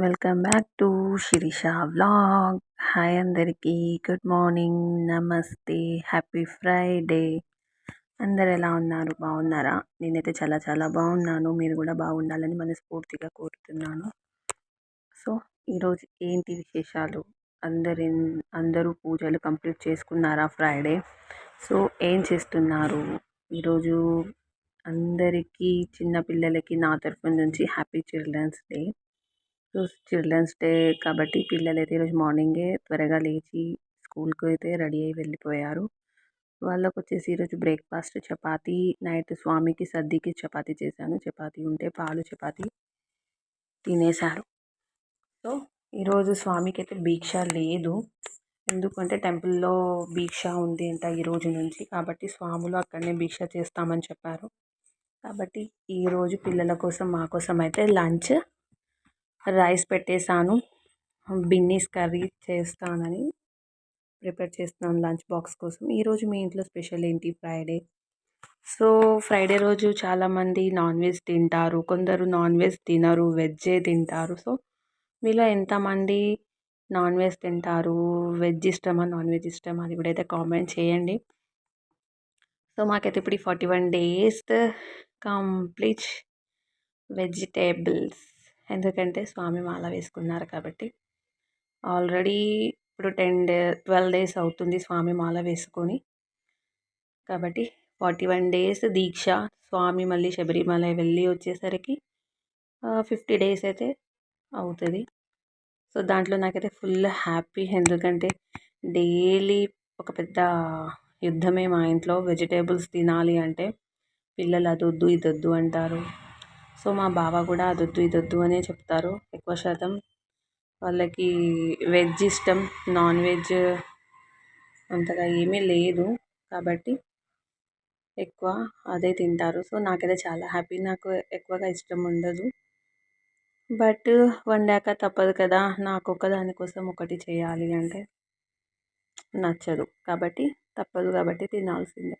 Welcome back to Sirisha vlog. Hi అందరికీ. Good morning. నమస్తే. Happy Friday. అందరు ఎలా ఉన్నారు? బాగున్నారా? నేనైతే చాలా చాలా బాగున్నాను. మీరు కూడా బాగుండాలని మనస్ఫూర్తిగా కోరుతున్నాను. సో ఈరోజు ఏంటి విశేషాలు? అందరి అందరూ పూజలు కంప్లీట్ చేసుకున్నారా ఫ్రైడే? సో ఏం చేస్తున్నారు? ఈరోజు అందరికీ చిన్నపిల్లలకి నా తరఫు నుంచి happy children's day. Children's day కాబట్టి పిల్లలు అయితే ఈరోజు మార్నింగే త్వరగా లేచి స్కూల్కి అయితే రెడీ అయ్యి వెళ్ళిపోయారు. వాళ్ళకు వచ్చేసి ఈరోజు బ్రేక్ఫాస్ట్ చపాతి నైట్ స్వామికి సద్దికి చపాతి చేశాను. చపాతి ఉంటే పాలు చపాతి తినేశారు. సో ఈరోజు స్వామికి అయితే భిక్ష లేదు. ఎందుకంటే టెంపుల్లో భిక్ష ఉంది అంట ఈరోజు నుంచి కాబట్టి స్వాములు అక్కడనే భిక్ష చేస్తామని చెప్పారు. కాబట్టి ఈరోజు పిల్లల కోసం మా కోసం అయితే లంచ్ రైస్ పెట్టేశాను. బిన్నీస్ కర్రీ చేస్తానని ప్రిపేర్ చేస్తున్నాను లంచ్ బాక్స్ కోసం. ఈరోజు మీ ఇంట్లో స్పెషల్ ఏంటి ఫ్రైడే? సో ఫ్రైడే రోజు చాలామంది నాన్ వెజ్ తింటారు. కొందరు నాన్ వెజ్ తినరు వెజ్జే తింటారు. సో మీలో ఎంతమంది నాన్ వెజ్ తింటారు? వెజ్ ఇష్టమా నాన్ వెజ్ ఇష్టమా? అది ఇప్పుడైతే కామెంట్ చేయండి. సో మాకైతే ఇప్పుడు forty one days complete vegetables ఎందుకంటే స్వామి మాల వేసుకున్నారు కాబట్టి. ఆల్రెడీ ఇప్పుడు టెన్ డే ట్వెల్వ్ డేస్ అవుతుంది స్వామి మాల వేసుకొని. కాబట్టి ఫార్టీ వన్ డేస్ దీక్ష స్వామి మళ్ళీ శబరిమల వెళ్ళి వచ్చేసరికి ఫిఫ్టీ డేస్ అయితే అవుతుంది. సో దాంట్లో నాకైతే ఫుల్ హ్యాపీ ఎందుకంటే డైలీ ఒక పెద్ద యుద్ధమే మా ఇంట్లో. వెజిటేబుల్స్ తినాలి అంటే పిల్లలు అది వద్దు ఇది వద్దు అంటారు. సో మా బావ కూడా అదొద్దు ఇదొద్దు అనే చెప్తారు. ఎక్కువ శాతం వాళ్ళకి వెజ్ ఇష్టం నాన్ వెజ్ అంతగా ఏమీ లేదు. కాబట్టి ఎక్కువ అదే తింటారు. సో నాకైతే చాలా హ్యాపీ. నాకు ఎక్కువగా ఇష్టం ఉండదు. బట్ వండాక తప్పదు కదా. నాకు ఒక దానికోసం ఒకటి చేయాలి అంటే నచ్చదు. కాబట్టి తప్పదు కాబట్టి తినాల్సిందే.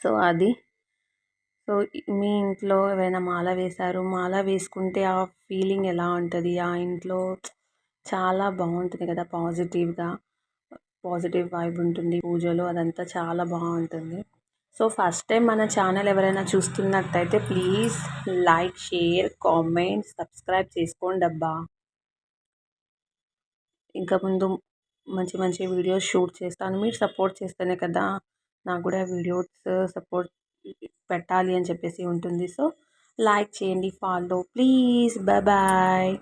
సో అది సో మీ ఇంట్లో ఏమైనా మాల వేశారు? మాల వేసుకుంటే ఆ ఫీలింగ్ ఎలా ఉంటుంది? ఆ ఇంట్లో చాలా బాగుంటుంది కదా పాజిటివ్గా పాజిటివ్ వైబ్ ఉంటుంది పూజలో అదంతా చాలా బాగుంటుంది. సో ఫస్ట్ టైం మన ఛానల్ ఎవరైనా చూస్తున్నట్టయితే please like share comment subscribe చేసుకోండి అబ్బా. ఇంకా ముందు మంచి మంచి వీడియోస్ షూట్ చేస్తాను. మీరు సపోర్ట్ చేస్తేనే కదా నాకు కూడా వీడియోస్ సపోర్ట్ పెట్టాలి అని చెప్పేసి ఉంటుంది. సో లైక్ చేయండి ఫాలో. Please bye bye